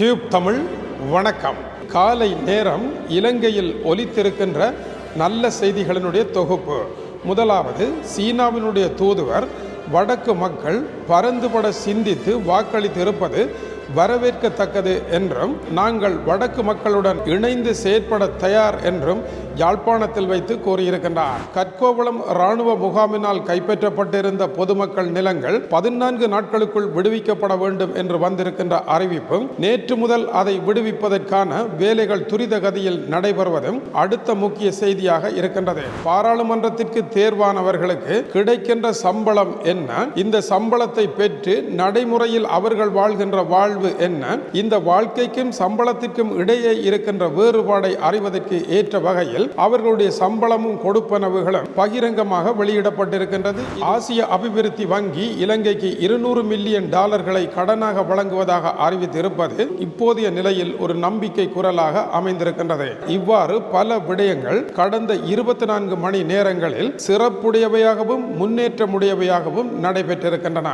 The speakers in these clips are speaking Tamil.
டியூப் தமிழ் வணக்கம். காலை நேரம் இலங்கையில் ஒலித்திருக்கின்ற நல்ல செய்திகளினுடைய தொகுப்பு. முதலாவது சீனாவினுடைய தூதுவர் வடக்கு மக்கள் பரந்துபட சிந்தித்து வாக்களித்திருப்பது வரவேற்கத்தக்கது என்றும் நாங்கள் வடக்கு மக்களுடன் இணைந்து செயற்பட தயார் என்றும் யாழ்ப்பாணத்தில் வைத்து கூறியிருக்கின்றார். கற்கோவளம் இராணுவ முகாமினால் கைப்பற்றப்பட்டிருந்த பொதுமக்கள் நிலங்கள் பதினான்கு நாட்களுக்குள் விடுவிக்கப்பட வேண்டும் என்று வந்திருக்கின்ற அறிவிப்பும் நேற்று முதல் அதை விடுவிப்பதற்கான வேலைகள் துரித கதியில் நடைபெறுவதும் அடுத்த முக்கிய செய்தியாக இருக்கின்றது. பாராளுமன்றத்திற்கு தேர்வானவர்களுக்கு கிடைக்கின்ற சம்பளம் என்ன? இந்த சம்பளத்தை பெற்று நடைமுறையில் அவர்கள் வாழ்கின்ற வாழ்வு என்ன? இந்த வாழ்க்கைக்கும் சம்பளத்திற்கும் இடையே இருக்கின்ற வேறுபாடை அறிவதற்கு ஏற்ற வகையில் அவர்களுடைய சம்பளமும் கொடுப்பனவுகளும் பகிரங்கமாக வெளியிடப்பட்டிருக்கின்றது. ஆசிய அபிவிருத்தி வங்கி இலங்கைக்கு இருநூறு மில்லியன் டாலர்களை கடனாக வழங்குவதாக அறிவித்திருப்பது இப்போதைய நிலையில் ஒரு நம்பிக்கை குரலாக அமைந்திருக்கின்றது. இவ்வாறு பல விடயங்கள் கடந்த இருபத்தி நான்கு மணி நேரங்களில் சிறப்புடையவையாகவும் முன்னேற்றமுடையவையாகவும் நடைபெற்றிருக்கின்றன.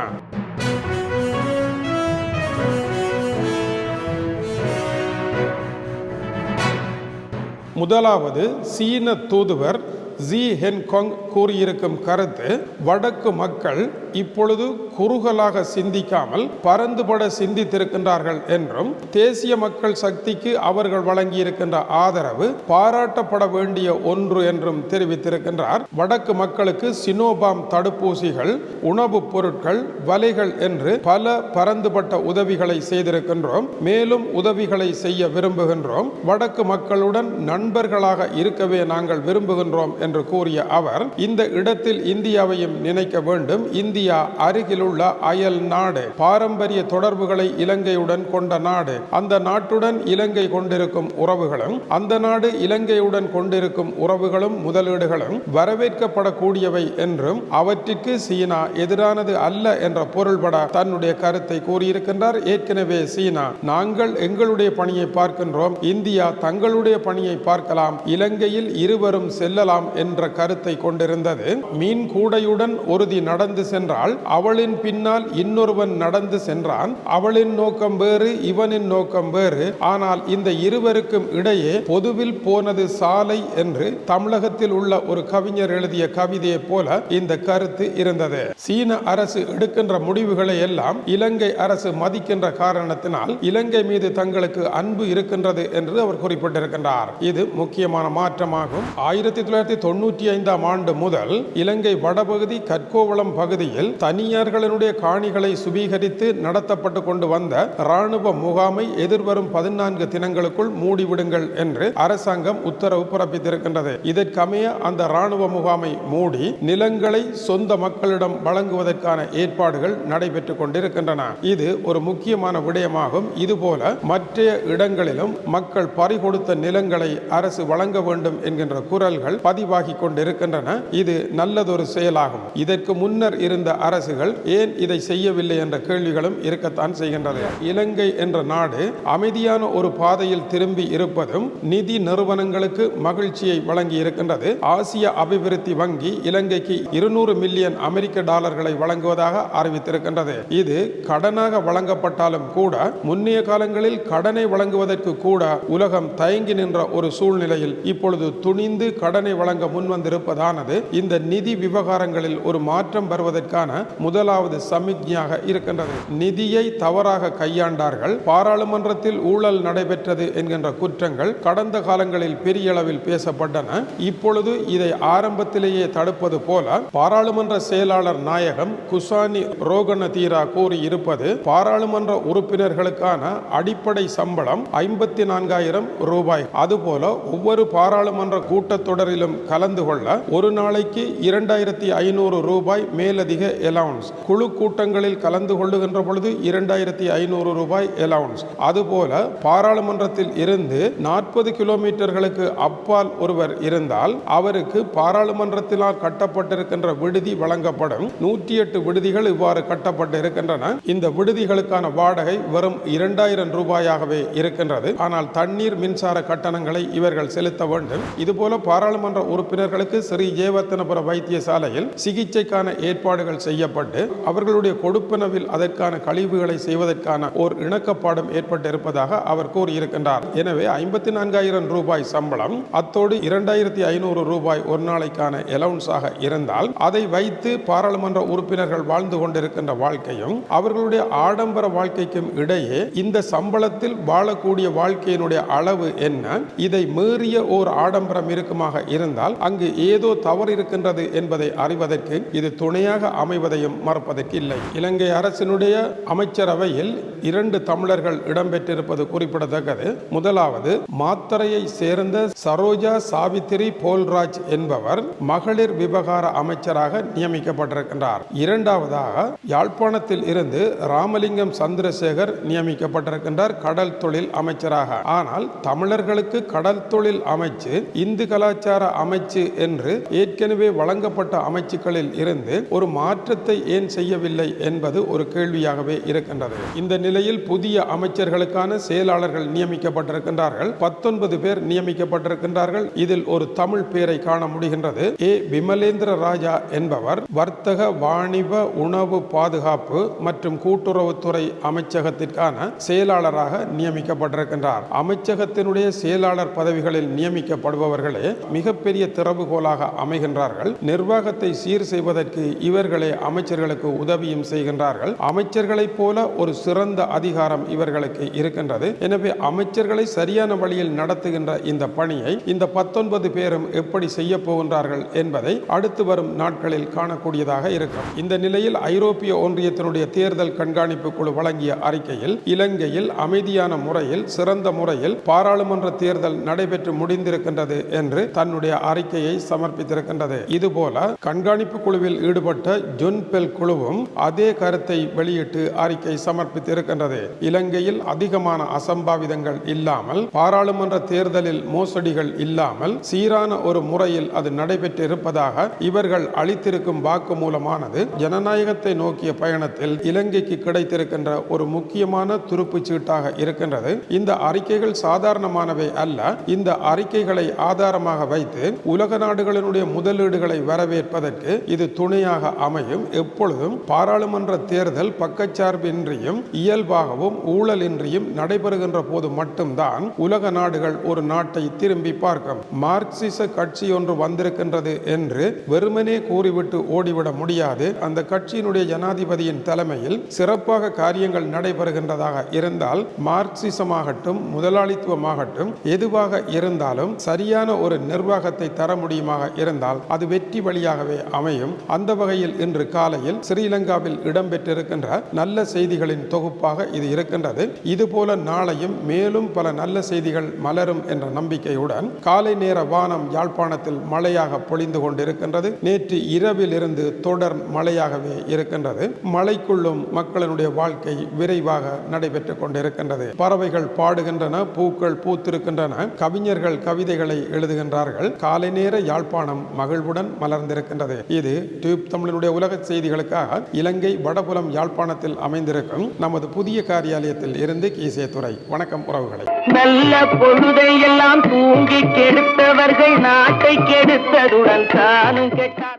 முதலாவது சீன தூதுவர் ஜி ஹென்காங் கூறியிருக்கும் கருத்து வடக்கு மக்கள் இப்பொழுது குறுகலாக சிந்திக்காமல் பரந்துபட சிந்தித்திருக்கின்றார்கள் என்றும் தேசிய மக்கள் சக்திக்கு அவர்கள் வழங்கியிருக்கின்ற ஆதரவு பாராட்டப்பட வேண்டிய ஒன்று என்றும் தெரிவித்திருக்கின்றார். வடக்கு மக்களுக்கு சினோபாம் தடுப்பூசிகள் உணவுப் பொருட்கள் வலைகள் என்று பல பரந்துபட்ட உதவிகளை செய்திருக்கின்றோம். மேலும் உதவிகளை செய்ய விரும்புகின்றோம். வடக்கு மக்களுடன் நண்பர்களாக இருக்கவே நாங்கள் விரும்புகின்றோம் என்று கூறிய அவர் இந்த இடத்தில் இந்தியாவையும் நினைக்க வேண்டும். இந்தியா அருகிலுள்ள அயல் நாடு. பாரம்பரிய தொடர்புகளை இலங்கையுடன் கொண்ட நாடு. அந்த நாட்டுடன் இலங்கை கொண்டிருக்கும் உறவுகளும் அந்த நாடு இலங்கையுடன் கொண்டிருக்கும் உறவுகளும் முதலீடுகளும் வரவேற்கப்படக்கூடியவை என்றும் அவற்றிற்கு சீனா எதிரானது அல்ல என்ற பொருள்பட தன்னுடைய கருத்தை கூறியிருக்கின்றார். ஏற்கனவே சீனா நாங்கள் எங்களுடைய பணியை பார்க்கின்றோம். இந்தியா தங்களுடைய பணியை பார்க்கலாம். இலங்கையில் இருவரும் செல்லலாம் என்ற கருத்தை கொண்டிருந்தது. மீன் கூடையுடன் ஒருதி நடந்து சென்றால் அவளின் பின்னால் இன்னொருவன் நடந்து சென்றான். அவளின் நோக்கம் வேறு இவனின் நோக்கம் வேறு. ஆனால் இந்த இருவருக்கும் இடையே பொதுவில் போனது சாலை என்று தமிழகத்தில் உள்ள ஒரு கவிஞர் எழுதிய கவிதையை போல இந்த கருத்து இருந்தது. சீன அரசு எடுக்கின்ற முடிவுகளை எல்லாம் இலங்கை அரசு மதிக்கின்ற காரணத்தினால் இலங்கை மீது தங்களுக்கு அன்பு இருக்கின்றது என்று அவர் குறிப்பிட்டிருக்கின்றார். இது முக்கியமான மாற்றமாகும். ஆயிரத்தி தொள்ளாயிரத்தி தொண்ணூற்றி ஐந்தாம் ஆண்டு முதல் இலங்கை வடபகுதி கற்கோவளம் பகுதியில் தனியார்களுடைய காணிகளை சுபீகரித்து நடத்தப்பட்டு கொண்டு வந்த இராணுவ முகாமை எதிர்வரும் பதினான்கு தினங்களுக்குள் மூடிவிடுங்கள் என்று அரசாங்கம் உத்தரவு பிறப்பித்திருக்கின்றது. இதற்கமைய அந்த இராணுவ முகாமை மூடி நிலங்களை சொந்த மக்களிடம் வழங்குவதற்கான ஏற்பாடுகள் நடைபெற்றுக் கொண்டிருக்கின்றன. இது ஒரு முக்கியமான விடயமாகும். இதுபோல மற்ற இடங்களிலும் மக்கள் பறிகொடுத்த நிலங்களை அரசு வழங்க வேண்டும் என்கின்ற குரல்கள் பதிவாக கொண்டிருக்கின்றன இது நல்லதொரு செயலாகும். இதற்கு முன்னர் இருந்த அரசுகள் ஏன் இதை செய்யவில்லை என்ற கேள்விகளும் இருக்கத்தான் செய்கின்றது இலங்கை என்ற நாடு அமைதியான ஒரு பாதையில் திரும்பி இருப்பதும் நிதி நிறுவனங்களுக்கு மகிழ்ச்சியை வழங்கி இருக்கின்றது ஆசிய அபிவிருத்தி வங்கி இலங்கைக்கு இருநூறு மில்லியன் அமெரிக்க டாலர்களை வழங்குவதாக அறிவித்திருக்கின்றது. இது கடனாக வழங்கப்பட்டாலும் கூட முன்னைய காலங்களில் கடனை வழங்குவதற்கு கூட உலகம் தயங்கி நின்ற ஒரு சூழ்நிலையில் இப்பொழுது துணிந்து கடனை வழங்க வழங்க முன்வந்திருப்பதானது இந்த நிதி விவகாரங்களில் ஒரு மாற்றம் வருவதற்கான முதலாவது சமிக்ஞையாக இருக்கின்றது. நிதியை தவறாக கையாண்டார்கள் பாராளுமன்றத்தில் ஊழல் நடைபெற்றது என்கின்ற குற்றங்கள் கடந்த காலங்களில் பெரிய அளவில் பேசப்பட்டன. இப்பொழுது இதை ஆரம்பத்திலேயே தடுப்பது போல பாராளுமன்ற செயலாளர் நாயகம் குசானி ரோகண தீரா கூறியிருப்பது பாராளுமன்ற உறுப்பினர்களுக்கான அடிப்படை சம்பளம் ஐம்பத்தி நான்காயிரம் ரூபாய். அதுபோல ஒவ்வொரு பாராளுமன்ற கூட்டத்தொடரிலும் கலந்து கொள்ள ஒரு நாளைக்கு இரண்டாயிரத்தி ஐநூறு ரூபாய் மேலதிக எலவுன்ஸ் குழு கூட்டங்களில் கலந்து கொள்ளுகின்ற பொழுது இரண்டாயிரத்தி ஐநூறு ரூபாய் எலவுன்ஸ் அதுபோல பாராளுமன்றத்தில் இருந்து நாற்பது கிலோமீட்டர்களுக்கு அப்பால் ஒருவர் இருந்தால் அவருக்கு பாராளுமன்றத்தினால் கட்டப்பட்டிருக்கின்ற விடுதி வழங்கப்படும். நூற்றி எட்டு விடுதிகள் இவ்வாறு கட்டப்பட்டிருக்கின்றன. இந்த விடுதிகளுக்கான வாடகை வெறும் இரண்டாயிரம் ரூபாயாகவே இருக்கின்றது. ஆனால் தண்ணீர் மின்சார கட்டணங்களை இவர்கள் செலுத்த வேண்டும். இதுபோல பாராளுமன்ற உறுப்பினர்களுக்கு ஸ்ரீ ஜேவர்த்தனபுர வைத்தியசாலையில் சிகிச்சைக்கான ஏற்பாடுகள் செய்யப்பட்டு அவர்களுடைய கொடுப்பனவில் அதற்கான கழிவுகளை செய்வதற்கான ஓர் இணக்கப்பாடும் ஏற்பட்டிருப்பதாக அவர் கூறியிருக்கின்றார். எனவே ஐம்பத்தி நான்காயிரம் ரூபாய் சம்பளம் அத்தோடு இரண்டாயிரத்தி ஐநூறு ரூபாய் ஒரு நாளைக்கான எலவுன்ஸாக இருந்தால் அதை வைத்து பாராளுமன்ற உறுப்பினர்கள் வாழ்ந்து கொண்டிருக்கின்ற வாழ்க்கையும் அவர்களுடைய ஆடம்பர வாழ்க்கைக்கும் இடையே இந்த சம்பளத்தில் வாழக்கூடிய வாழ்க்கையினுடைய அளவு என்ன? இதை மீறிய ஓர் ஆடம்பரம் இருக்குமாக இருந்தால் அங்கு ஏதோ தவறு இருக்கின்றது என்பதை அறிவதற்கு இது துணையாக அமைவதையும் மறப்பதற்கு இல்லை. இலங்கை அரசினுடைய அமைச்சரவையில் இரண்டு தமிழர்கள் இடம்பெற்றிருப்பது குறிப்பிடத்தக்கது. முதலாவது மாத்தரையை சேர்ந்த சரோஜா சாவித்திரி போல்ராஜ் என்பவர் மகளிர் விவகார அமைச்சராக நியமிக்கப்பட்டிருக்கின்றார். இரண்டாவதாக யாழ்ப்பாணத்தில் இருந்து ராமலிங்கம் சந்திரசேகர் நியமிக்கப்பட்டிருக்கின்றார் கடல் தொழில் அமைச்சராக. ஆனால் தமிழர்களுக்கு கடல் தொழில் அமைச்சு இந்து கலாச்சார அமைச்சு என்று ஏற்கனவே வழங்கப்பட்ட அமைச்சுக்களில் இருந்து ஒரு மாற்றத்தை ஏன் செய்யவில்லை என்பது ஒரு கேள்வியாகவே இருக்கின்றது. இந்த நிலையில் புதிய அமைச்சர்களுக்கான செயலாளர்கள் நியமிக்கப்பட்டிருக்கின்றார்கள். பத்தொன்பது பேர் நியமிக்கப்பட்டிருக்கின்றார்கள். இதில் ஒரு தமிழ் பேரை காண முடிகின்றது. ஏ. விமலேந்திர ராஜா என்பவர் வர்த்தக வாணிப உணவு பாதுகாப்பு மற்றும் கூட்டுறவுத்துறை அமைச்சகத்திற்கான செயலாளராக நியமிக்கப்பட்டிருக்கின்றார். அமைச்சகத்தினுடைய செயலாளர் பதவிகளில் நியமிக்கப்படுபவர்களே மிகப்பெரிய திறவுகோலாக அமைகின்றார்கள். நிர்வாகத்தை சீர் செய்வதற்கு இவர்களே அமைச்சர்களுக்கு உதவியும் செய்கின்றார்கள். அமைச்சர்களைப் போல ஒரு சிறந்த அதிகாரம் இவர்களுக்கு இருக்கின்றது. எனவே அமைச்சர்களை சரியான வழியில் நடத்துகின்ற இந்த பணியை இந்த பத்தொன்பது பேரும் எப்படி செய்ய போகின்றார்கள் என்பதை அடுத்து வரும் நாட்களில் காணக்கூடியதாக இருக்கும். இந்த நிலையில் ஐரோப்பிய ஒன்றியத்தினுடைய தேர்தல் கண்காணிப்பு குழு வழங்கிய அறிக்கையில் இலங்கையில் அமைதியான முறையில் சிறந்த முறையில் பாராளுமன்ற தேர்தல் நடைபெற்று முடிந்திருக்கின்றது என்று தன்னுடைய அறிக்கையை சமர்ப்பித்திருக்கின்றது. இதுபோல கண்காணிப்பு குழுவில் ஈடுபட்ட ஜொன் பெல் குழுவும் அதே கருத்தை வெளியிட்டு அறிக்கை சமர்ப்பித்திருக்கின்றது. இலங்கையில் அதிகமான அசம்பாவிதங்கள் இல்லாமல் பாராளுமன்ற தேர்தலில் மோசடிகள் இல்லாமல் சீரான ஒரு முறையில் அது நடைபெற்றிருப்பதாக இவர்கள் அளித்திருக்கும் வாக்கு மூலமானது ஜனநாயகத்தை நோக்கிய பயணத்தில் இலங்கைக்கு கிடைத்திருக்கின்ற ஒரு முக்கியமான துருப்புச் சீட்டாக இருக்கின்றது. இந்த அறிக்கைகள் சாதாரணமானவை அல்ல. இந்த அறிக்கைகளை ஆதாரமாக வைத்து உலக நாடுகளினுடைய முதலீடுகளை வரவேற்பதற்கு இது துணையாக அமையும். எப்பொழுதும் பாராளுமன்ற தேர்தல் பக்கச்சார்பின்றியும் இயல்பாகவும் ஊழலின்றியும் நடைபெறுகின்ற போது மட்டும்தான் உலக நாடுகள் ஒரு நாட்டை திரும்பி பார்க்கும். மார்க்சிச கட்சி ஒன்று வந்திருக்கின்றது என்று வெறுமனே கூறிவிட்டு ஓடிவிட முடியாது. அந்த கட்சியினுடைய ஜனாதிபதியின் தலைமையில் சிறப்பாக காரியங்கள் நடைபெறுகின்றதாக இருந்தால் மார்க்சிசமாகட்டும் முதலாளித்துவமாகட்டும் எதுவாக இருந்தாலும் சரியான ஒரு நிர்வாகத்தை தர முடியுமாக இருந்தால் அது வெற்றி வழியாகவே அமையும். அந்த வகையில் இன்று காலையில் ஸ்ரீலங்காவில் இடம்பெற்றிருக்கின்ற நல்ல செய்திகளின் தொகுப்பாக இது இருக்கின்றது. இதுபோல நாளையும் மேலும் பல நல்ல செய்திகள் மலரும் என்ற நம்பிக்கையுடன் காலை நேர வானம் யாழ்ப்பாணத்தில் மழையாக பொழிந்து கொண்டிருக்கின்றது. நேற்று இரவில் இருந்து தொடர் மழையாகவே இருக்கின்றது. மழைக்குள்ளும் மக்களினுடைய வாழ்க்கை விரைவாக நடைபெற்றுக் கொண்டிருக்கின்றது. பறவைகள் பாடுகின்றன பூக்கள் பூத்திருக்கின்றன. கவிஞர்கள் கவிதைகளை எழுதுகின்றார்கள். காலை நேர யாழ்ப்பாணம் மகிழ்வுடன் மலர்ந்திருக்கின்றது. இது டியூப் தமிழனுடைய உலக செய்திகளுக்காக இலங்கை வடபுலம் யாழ்ப்பாணத்தில் அமைந்திருக்கும் நமது புதிய காரியாலயத்தில் இருந்து கீசே வணக்கம் உறவுகளை. நல்ல பொழுதை எல்லாம் தூங்கி கெடுத்தவர்கள் நாட்டை கெடுத்ததுடன் தானும் கெட்டார்